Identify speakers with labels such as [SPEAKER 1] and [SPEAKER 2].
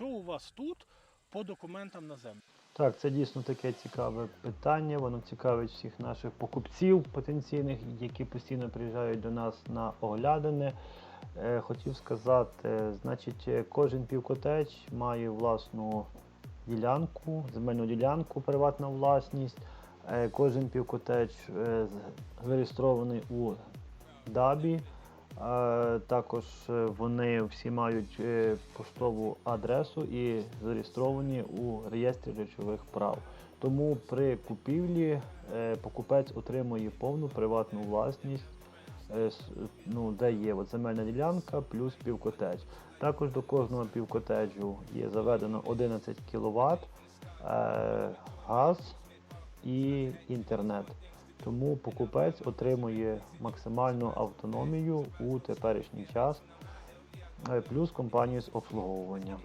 [SPEAKER 1] що у вас тут по документам на землю?
[SPEAKER 2] Так, це дійсно таке цікаве питання. Воно цікавить всіх наших покупців потенційних, які постійно приїжджають до нас на оглядини. Е, Хотів сказати, значить, е, кожен півкотеч має власну ділянку, земельну ділянку, приватна власність. Е, Кожен півкотеч е, зареєстрований у ДАБі. Також е, вони всі мають е, поштову адресу і зареєстровані у реєстрі речових прав. Тому при купівлі е, покупець отримує повну приватну власність, ну, де є от земельна ділянка плюс півкотеч. Також до кожного півкотеджу є заведено 11 кВт, газ і інтернет. Тому покупець отримує максимальну автономію у теперішній час, е, плюс компанію з обслуговування.